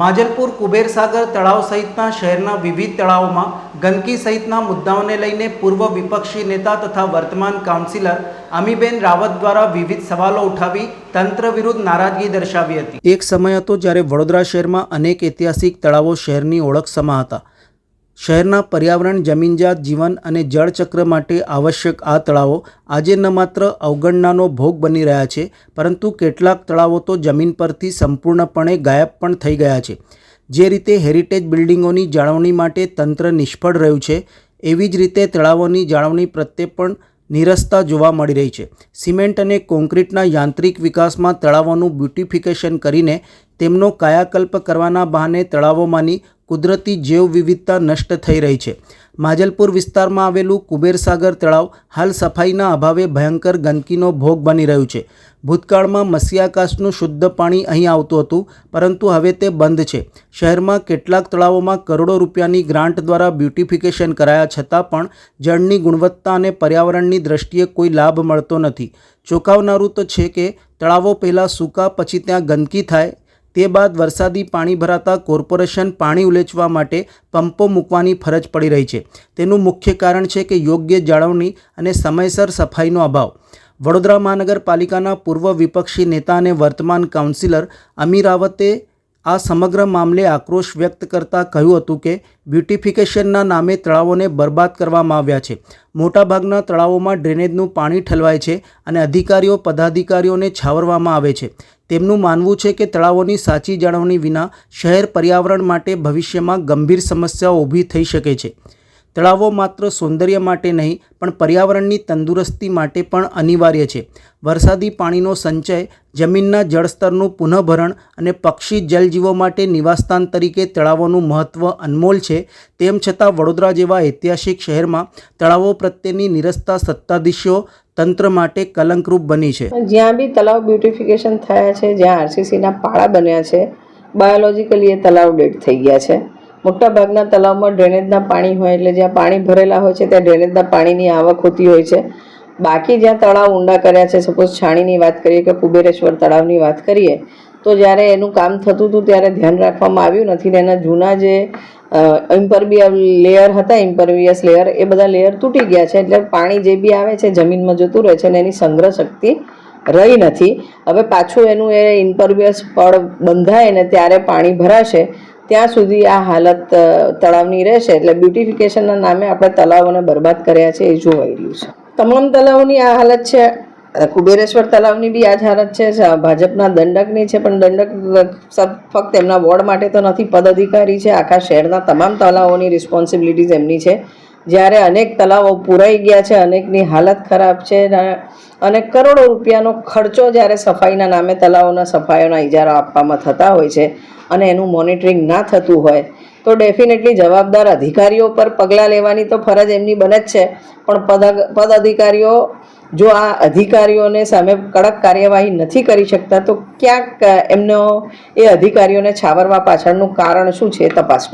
માજલપુર કુબેરસાગર તળાવ સહિતના શહેરના વિવિધ તળાવોમાં ગંદકી સહિતના મુદ્દાઓને લઈને પૂર્વ વિપક્ષી નેતા તથા વર્તમાન કાઉન્સિલર અમીબેન રાવત દ્વારા વિવિધ સવાલો ઉઠાવી તંત્ર વિરુદ્ધ નારાજગી દર્શાવી હતી. એક સમય હતો જ્યારે વડોદરા શહેરમાં અનેક ઐતિહાસિક તળાવો શહેરની ઓળખ સમા હતા. શહેરના પર્યાવરણ જમીનજાત જીવન અને જળચક્ર માટે આવશ્યક આ તળાવો આજે ન માત્ર અવગણનાનો ભોગ બની રહ્યા છે, પરંતુ કેટલાક તળાવો તો જમીન પરથી સંપૂર્ણપણે ગાયબ પણ થઈ ગયા છે. જે રીતે હેરિટેજ બિલ્ડિંગોની જાળવણી માટે તંત્ર નિષ્ફળ રહ્યું છે, એવી જ રીતે તળાવોની જાળવણી પ્રત્યે પણ નિરસતા જોવા મળી રહી છે. સિમેન્ટ અને કોન્ક્રીટના યાંત્રિક વિકાસમાં તળાવોનું બ્યુટિફિકેશન કરીને તેમનો કાયાકલ્પ કરવાના બહાને તળાવોમાંની કુદરતી જૈવ વિવિધતા નષ્ટ થઈ રહી છે. માજલપુર વિસ્તારમાં આવેલું કુબેરસાગર તળાવ હાલ સફાઈના અભાવે ભયંકર ગંદકીનો ભોગ બની રહ્યું છે. ભૂતકાળમાં મસ્યાકાશનું શુદ્ધ પાણી અહીં આવતું હતું, પરંતુ હવે તે બંધ છે. શહેરમાં કેટલાક તળાવોમાં કરોડો રૂપિયાની ગ્રાન્ટ દ્વારા બ્યુટિફિકેશન કરાયા છતાં પણ જળની ગુણવત્તા અને પર્યાવરણની દ્રષ્ટિએ કોઈ લાભ મળતો નથી. ચોંકાવનારું તો છે કે, તળાવો પહેલાં સૂકા પછી ત્યાં ગંદકી થાય તે બાદ વરસાદી પાણી ભરાતા કોર્પોરેશન પાણી ઉલેચવા માટે પંપો મૂકવાની ફરજ પડી રહી છે. તેનું મુખ્ય કારણ છે કે યોગ્ય જાળવણી અને સમયસર સફાઈનો અભાવ. વડોદરા મહાનગરપાલિકાના પૂર્વ વિપક્ષી નેતા અને વર્તમાન કાઉન્સિલર અમી રાવતે આ સમગ્ર મામલે આક્રોશ વ્યક્ત કરતાં કહ્યું હતું કે, બ્યુટિફિકેશનના નામે તળાવોને બરબાદ કરવામાં આવ્યા છે. મોટાભાગના તળાવોમાં ડ્રેનેજનું પાણી ઠલવાય છે અને અધિકારીઓ, પદાધિકારીઓને છાવરવામાં આવે છે. તેમનું માનવું છે કે તળાવોની સાચી જાળવણી વિના શહેર પર્યાવરણ માટે ભવિષ્યમાં ગંભીર સમસ્યાઓ ઊભી થઈ શકે છે. તળાવો માત્ર સૌંદર્ય માટે નહીં, પણ પર્યાવરણની તંદુરસ્તી માટે પણ અનિવાર્ય છે. વરસાદી પાણીનો સંચય, જમીનના જળસ્તરનું પુનઃભરણ અને પક્ષી જલજીવો માટે નિવાસસ્થાન તરીકે તળાવોનું મહત્ત્વ અનમોલ છે. તેમ છતાં વડોદરા જેવા ઐતિહાસિક શહેરમાં તળાવો પ્રત્યેની નિરસતા સત્તાધીશો તંત્ર માટે કલંકરૂપ બની છે. જ્યાં બી તળાવ બ્યુટિફિકેશન થયા છે, જ્યાં આરસીસીના પાળા બન્યા છે, બાયોલોજીકલી એ તળાવ ડેડ થઈ ગયા છે. મોટા ભાગના તલાવમાં ડ્રેનેજના પાણી હોય એટલે જ્યાં પાણી ભરેલા હોય છે ત્યાં ડ્રેનેજના પાણીની આવક હોતી હોય છે. બાકી જ્યાં તળાવ ઊંડા કર્યા છે સપોઝ છાણીની વાત કરીએ કે કુબેરેશ્વર તળાવની વાત કરીએ, તો જ્યારે એનું કામ થતું હતું ત્યારે ધ્યાન રાખવામાં આવ્યું નથી ને એના જૂના જે ઇમ્પરબિયલ લેયર હતા ઇમ્પરવિયસ લેયર એ બધા લેયર તૂટી ગયા છે એટલે પાણી જે બી આવે છે, જમીનમાં જતું રહે છે અને એની સંગ્રહ શક્તિ રહી નથી. હવે પાછું એનું એ ઇમ્પરવિયસ પડ બંધાય ને ત્યારે પાણી ભરાશે ત્યાં સુધી આ હાલત તળાવની રહેશે એટલે બ્યુટિફિકેશનના નામે આપણે તળાવોને બરબાદ કર્યા છે એ જોવાઈ રહ્યું છે. તમામ તળાવોની આ હાલત છે કુબેરેશ્વર તળાવની બી આ જ હાલત છે ભાજપના દંડકની છે, પણ દંડક ફક્ત એમના વોર્ડ માટે તો નથી પદ અધિકારી છે, આખા શહેરના તમામ તળાવોની રિસ્પોન્સિબિલિટીઝ એમની છે. જ્યારે અનેક તળાવો પૂરાઈ ગયા છે, અનેકની હાલત ખરાબ છે અને- કરોડો રૂપિયાનો ખર્ચો જ્યારે સફાઈના નામે તળાવોના સફાઈઓના ઇજારા આપવામાં થતા હોય છે અને એનું મોનિટરિંગ ના થતું હોય, તો ડેફિનેટલી જવાબદાર અધિકારીઓ પર પગલાં લેવાની તો ફરજ એમની બને જ છે. પણ પદ પદ અધિકારીઓ જો આ અધિકારીઓને સામે કડક કાર્યવાહી નથી કરી શકતા, તો ક્યાંક એમનો એ અધિકારીઓને છાવરવા પાછળનું કારણ શું છે તપાસ